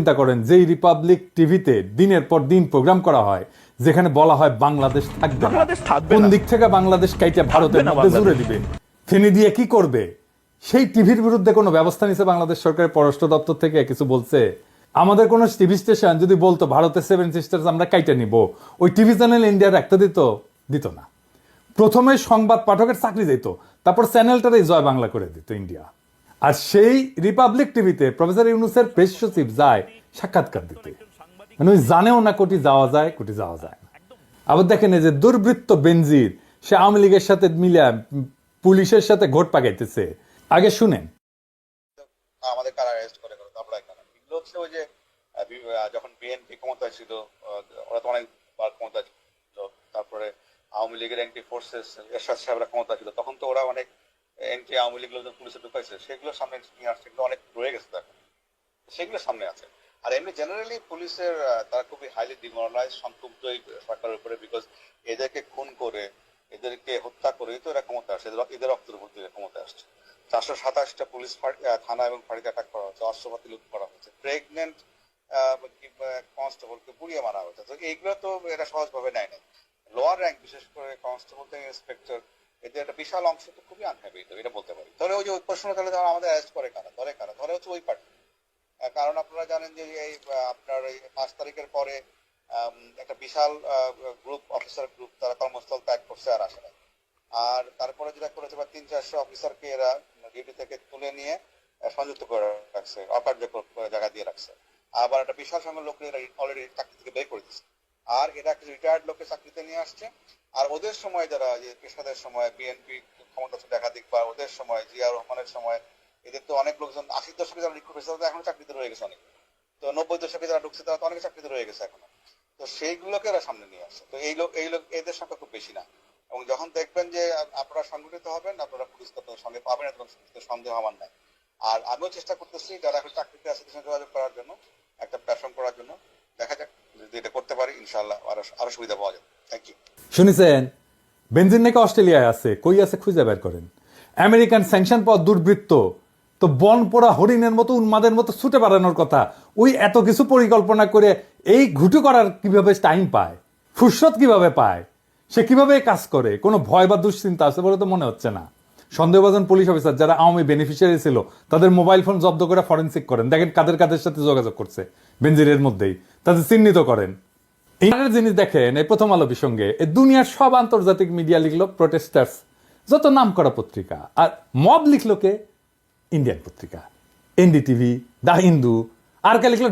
চিন্তা করেন যেই রিপাবলিক টিভিতে দিনের পর দিন প্রোগ্রাম করা হয় যেখানে বলা হয় বাংলাদেশ থাকবে কোন দিক থেকে বাংলাদেশ কাইটা ভারতের মধ্যে জুড়ে দিবে? ফেনি দিয়ে কি করবে? সেই টিভির বিরুদ্ধে কোনো ব্যবস্থা নিছে বাংলাদেশ সরকারের পররাষ্ট্র দপ্তর থেকে? কিছু বলছে? আমাদের কোন টিভি স্টেশন যদি বলতো ভারতের সেভেন সিস্টার্স আমরা কাইটা নিব। ওই টিভি চ্যানেল ইন্ডিয়ার একটা দিত দিত না। প্রথমে সংবাদ পাঠকের চাকরি দিত তারপর চ্যানেলটারই জয় বাংলা করে দিত ইন্ডিয়া আর সেই রিপাবলিক টিভিতে প্রফেসর ইউনুসের প্রেস সচিব যায় সাক্ষাৎকার দিতে। মানে ওই জানেও না কোটি যাওয়া যায়, কোটি যাওয়া যায় না। আবার দেখেন যে দুর্বৃত্ত বেনজির, সে আওয়ামী লীগের সাথে মিলে পুলিশের সাথে ঘোট পাকাইতেছে। আগে শুনেন। আমাদের কারা অ্যারেস্ট করে আমরা এগুলো হচ্ছে ওই যে যখন বিএনপি ক্ষমতায় ছিল ওরা তো অনেকবার ক্ষমতায় ছিল। তারপরে আওয়ামী লীগের এন্টি ফোর্সেস এরশাদ সাহেবরা ক্ষমতা ছিল। তখন তো ওরা অনেক এন্টি আওয়ামী লীগ লোকজন পুলিশে ঢুকাইছে, সেগুলো সামনে নিয়ে আসছে এগুলো অনেক রয়ে গেছে এখন সেগুলো সামনে আছে। আর এমনি জেনারেলি পুলিশের তারা খুবই হাইলি ডিমোরালাইজ সংক্ষুব্ধ সরকারের উপরে বিকজ এদেরকে খুন করে, এদেরকে হত্যা করে তো এরা ক্ষমতা আসছে, এদের রক্তের উপর দিয়ে ক্ষমতা আসছে। চারশো সাতাশটা পুলিশ থানা এবং ফাঁড়িতে অ্যাটাক করা হচ্ছে অস্ত্রপাতি লুট করা হচ্ছে প্রেগনেন্ট কনস্টেবলকে পুড়িয়ে মারা হচ্ছে তো এইগুলো তো এরা সহজভাবে নেয় না লোয়ার র্যাঙ্ক বিশেষ করে কনস্টেবল থেকে ইন্সপেক্টর বিশাল অংশ তো খুবই আনহ্যাপি এটা বলতে পারি। তাহলে ওই যে প্রশ্ন তাহলে ধরো আমাদের অ্যারেস্ট করে কারা? ধরে কারা? ধরে হচ্ছে ওই পার্টি কারণ আপনারা জানেন যে এই আপনার এই পাঁচ তারিখের পরে একটা বিশাল গ্রুপ অফিসার গ্রুপ তারা কর্মস্থল ত্যাগ করছে আর আসে আর তারপরে যেটা করেছে বা তিন, চারশো অফিসারকে এরা ডিউটি থেকে তুলে নিয়ে সংযুক্ত করে রাখছে, অকার্যকর করে জায়গা দিয়ে রাখছে। আবার একটা বিশাল সংখ্যক লোক এরা অলরেডি চাকরি থেকে বের করে দিচ্ছে। আর এরা কিছু রিটায়ার্ড লোককে চাকরিতে নিয়ে আসছে আর ওদের সময় যারা যে পেশাদের সময় বিএনপি ক্ষমতা ছিল একাধিক, বা ওদের সময়, জিয়া রহমানের সময়, এদের তো অনেক লোকজন, আশির দশকে যারা রিক্রুট হয়েছে, তারা এখনও চাকরিতে রয়ে গেছে অনেক। তো নব্বই দশকে যারা ঢুকছে, তারা তো অনেক চাকরিতে রয়ে গেছে এখনও। তো সেইগুলোকে এরা সামনে নিয়ে আসছে তো এই লোক এই লোক, এদের সংখ্যা খুব বেশি না। এবং যখন দেখবেন যে আপনারা সংগঠিত হবেন, আপনারা পুলিশ সঙ্গে পাবেন এত সন্দেহ আমার নাই। আর আমিও চেষ্টা করতেছি যারা এখন চাকরিতে আছে যোগাযোগ করার জন্য, একটা প্ল্যাটফর্ম করার জন্য। দেখা যাক যদি এটা করতে পারি ইনশাল্লাহ আরও আরও সুবিধা পাওয়া যাবে। থ্যাংক ইউ শুনেছেন? বেনজিন নাকি অস্ট্রেলিয়ায় আছে, কই আছে খুঁজে বের করেন। আমেরিকান স্যাংশন পাওয়া দুর্বৃত্ত, তো বন পোড়া হরিণের মতো উন্মাদের মতো ছুটে বেড়ানোর কথা, ওই এত কিছু পরিকল্পনা করে এই ঘুটু করার কীভাবে টাইম পায়? ফুরসত কীভাবে পায়? সে কীভাবে কাজ করে? কোনো ভয় বা দুশ্চিন্তা আছে বলে তো মনে হচ্ছে না। সন্দেহভাজন পুলিশ অফিসার যারা আওয়ামী বেনিফিশিয়ারি ছিল, তাদের মোবাইল ফোন জব্দ করে ফরেন্সিক করেন। দেখেন কাদের কাদের সাথে যোগাযোগ করছে বেনজিরের মধ্যেই। তাদের চিহ্নিত করেন। এই জিনিস দেখেন, এই প্রথম আলো বিসঙ্গে দুনিয়ার সব আন্তর্জাতিক মিডিয়া লিখলো প্রোটেস্টার্স যত নাম করা পত্রিকা, আর মব লিখলো কে? ইন্ডিয়ান পত্রিকা। এনডিটিভি দা হিন্দু আর কে লিখলো?